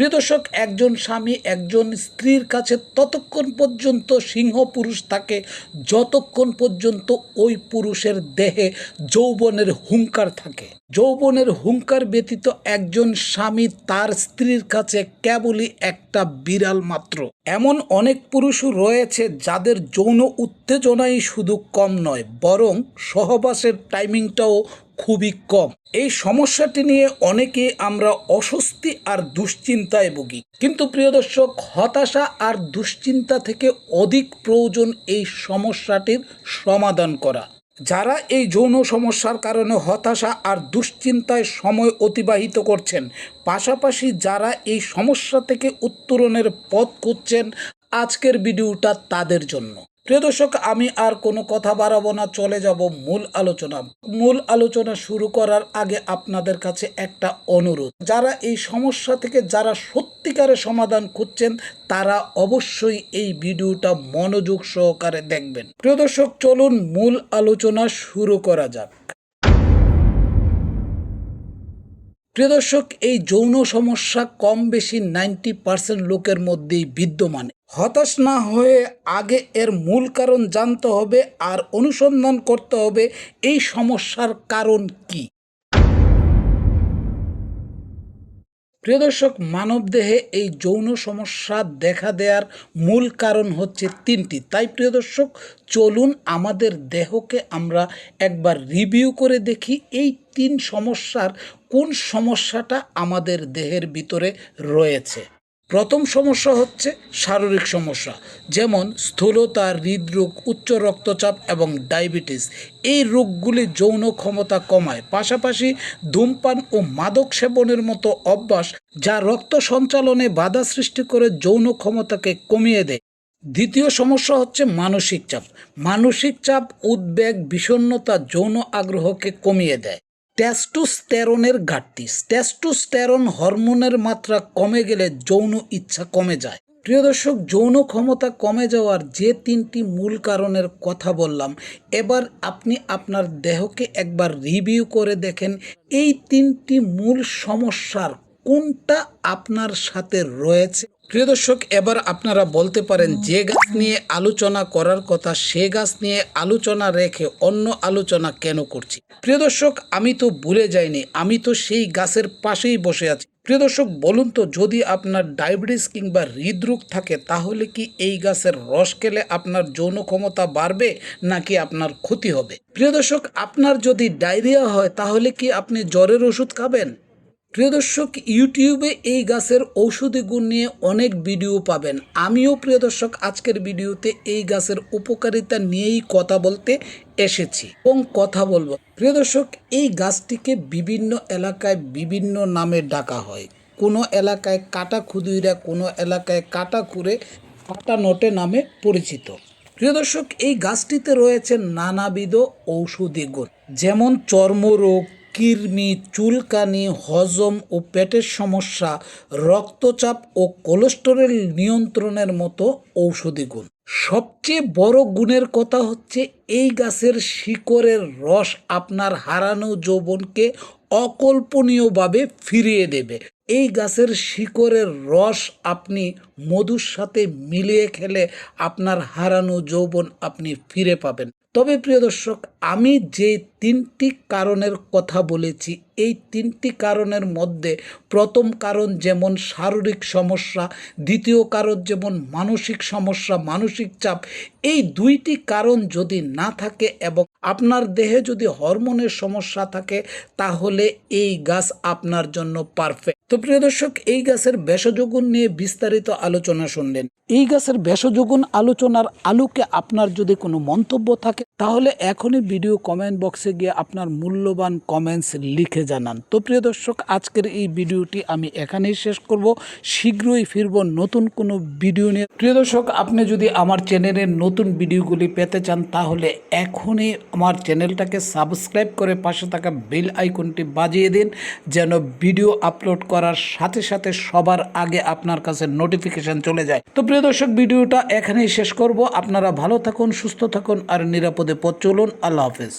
প্রিয় দর্শক, একজন স্বামী একজন স্ত্রীর কাছে ততক্ষণ পর্যন্ত সিংহ পুরুষ থাকে, যতক্ষণ পর্যন্ত ওই পুরুষের দেহে যৌবনের হুঙ্কার থাকে। যৌবনের হুঙ্কার ব্যতীত একজন স্বামী তার স্ত্রীর কাছে কেবলই একটা বিড়াল মাত্র। এমন অনেক পুরুষও রয়েছে যাদের যৌন উত্তেজনাই শুধু কম নয়, বরং সহবাসের টাইমিংটাও খুবই কম। এই সমস্যাটি নিয়ে অনেকে আমরা অস্বস্তি আর দুশ্চিন্তায় ভুগি। কিন্তু প্রিয় দর্শক, হতাশা আর দুশ্চিন্তা থেকে অধিক প্রয়োজন এই সমস্যাটির সমাধান করা। যারা এই যৌন সমস্যার কারণে হতাশা আর দুশ্চিন্তায় সময় অতিবাহিত করছেন, পাশাপাশি যারা এই সমস্যা থেকে উত্তরণের পথ খুঁজছেন, আজকের ভিডিওটা তাদের জন্য। প্রিয় দর্শক, আমি আর কোনো কথা বাড়াবো না, চলে যাব মূল আলোচনা। মূল আলোচনা শুরু করার আগে আপনাদের কাছে একটা অনুরোধ। যারা এই সমস্যা থেকে, যারা সত্যিকারের সমাধান খুঁজছেন, তারা অবশ্যই এই ভিডিওটা মনোযোগ সহকারে দেখবেন। প্রিয় দর্শক, চলুন মূল আলোচনা শুরু করা যাক। প্রিয় দর্শক, এই যৌন সমস্যা কম বেশি নাইনটি পার্সেন্ট লোকের মধ্যেই বিদ্যমান। হতাশ না হয়ে আগে এর মূল কারণ জানতে হবে আর অনুসন্ধান করতে হবে এই সমস্যার কারণ কি। প্রিয় দর্শক মানবদেহে এই যৌন সমস্যা দেখা দেওয়ার মূল কারণ হচ্ছে তিনটি। তাই প্রিয় দর্শক, চলুন আমাদের দেহকে আমরা একবার রিভিউ করে দেখি এই তিন সমস্যার কোন সমস্যাটা আমাদের দেহের ভিতরে রয়েছে। প্রথম সমস্যা হচ্ছে শারীরিক সমস্যা, যেমন স্থূলতা হৃদরোগ, উচ্চ রক্তচাপ এবং ডায়াবেটিস। এই রোগগুলি যৌন ক্ষমতা কমায়। পাশাপাশি ধূমপান ও মাদক সেবনের মতো অভ্যাস যা রক্ত সঞ্চালনে বাধা সৃষ্টি করে যৌন ক্ষমতাকে কমিয়ে দেয়। দ্বিতীয় সমস্যা হচ্ছে মানসিক চাপ। মানসিক চাপ, উদ্বেগ, বিষণ্ণতা যৌন আগ্রহকে কমিয়ে দেয়। টেস্টোস্টেরনের ঘাটতি। টেস্টোস্টেরন হরমোনের মাত্রা কমে গেলে যৌন ইচ্ছা কমে যায়। প্রিয় দর্শক, যৌন ক্ষমতা কমে যাওয়ার যে তিনটি মূল কারণের কথা বললাম, এবার আপনি আপনার দেহকে একবার রিভিউ করে দেখেন। এই তিনটি মূল সমস্যার কোনটা আপনার সাথে রয়েছে? প্রিয় দর্শক, এবার আপনারা বলতে পারেন যে গাছ নিয়ে আলোচনা করার কথা, সে গাছ নিয়ে আলোচনা রেখে অন্য আলোচনা কেন করছি? প্রিয় দর্শক, আমি তো ভুলে যাইনি, আমি তো সেই গাছের পাশেই বসে আছি। প্রিয় দর্শক, বলুন তো, যদি আপনার ডায়াবেটিস কিংবা হৃদরোগ থাকে, তাহলে কি এই গাছের রস খেলে আপনার যৌন ক্ষমতা বাড়বে, নাকি আপনার ক্ষতি হবে? প্রিয় দর্শক, আপনার যদি ডায়রিয়া হয়, তাহলে কি আপনি জ্বরের ওষুধ খাবেন? প্রিয় দর্শক, ইউটিউবে এই গাছের ঔষধি গুণ নিয়ে অনেক ভিডিও পাবেন। আমিও প্রিয় দর্শক, আজকের ভিডিওতে এই গাছের উপকারিতা নিয়েই কথা বলতে এসেছি এবং কথা বলব। প্রিয় দর্শক, এই গাছটিকে বিভিন্ন এলাকায় বিভিন্ন নামে ডাকা হয়। কোনো এলাকায় কাটা খুদুইরা কোনো এলাকায় কাটা খুঁড়ে কাটা নটে নামে পরিচিত। প্রিয় দর্শক, এই গাছটিতে রয়েছে নানাবিধ ঔষধি গুণ, যেমন চর্মরোগ কৃমি চুলকানি, হজম ও পেটের সমস্যা, রক্তচাপ ও কোলেস্টেরল নিয়ন্ত্রণের মতো ঔষধি গুণ। সবচেয়ে বড় গুণের কথা হচ্ছে এই গাছের শিকড়ের রস আপনার হারানো যৌবনকে অকল্পনীয়ভাবে ফিরিয়ে দেবে। এই গাছের শিকড়ের রস আপনি মধুর সাথে মিলিয়ে খেলে আপনার হারানো যৌবন আপনি ফিরে পাবেন। তবে প্রিয় দর্শক, আমি যে তিনটি কারণের কথা বলেছি, এই তিনটি কারণের মধ্যে প্রথম কারণ যেমন শারীরিক সমস্যা, দ্বিতীয় কারণ যেমন মানসিক সমস্যা, মানসিক চাপ, এই দুইটি কারণ যদি না থাকে এবং আপনার দেহে যদি হরমোনের সমস্যা থাকে, তাহলে এই গাছ আপনার জন্য পারফেক্ট তো প্রিয় দর্শক, এই গাছের ভেষজগুণ নিয়ে বিস্তারিত আলোচনা শুনলেন। এই গাছের ভেষজগুণ আলোচনার আলোকে আপনার যদি কোনো মন্তব্য থাকে, তাহলে এখনই ভিডিও কমেন্ট বক্সে গিয়ে আপনার মূল্যবান কমেন্টস লিখে জানান। তো প্রিয় দর্শক, আজকের এই ভিডিওটি আমি এখানেই শেষ করব। শীঘ্রই ফিরব নতুন কোনো ভিডিও নিয়ে। প্রিয় দর্শক, আপনি যদি আমার চ্যানেলের নতুন ভিডিওগুলি পেতে চান, তাহলে এখনই আমার চ্যানেলটাকে সাবস্ক্রাইব করে পাশে থাকা বেল আইকনটি বাজিয়ে দিন, যেন ভিডিও আপলোড করার সাথে সাথে সবার আগে আপনার কাছে নোটিফিকেশন চলে যায়। তো প্রিয় দর্শক, ভিডিওটা এখানেই শেষ করব। আপনারা ভালো থাকুন, সুস্থ থাকুন আর নিরাপদে পথ চলুন। আল্লাহ হাফেজ।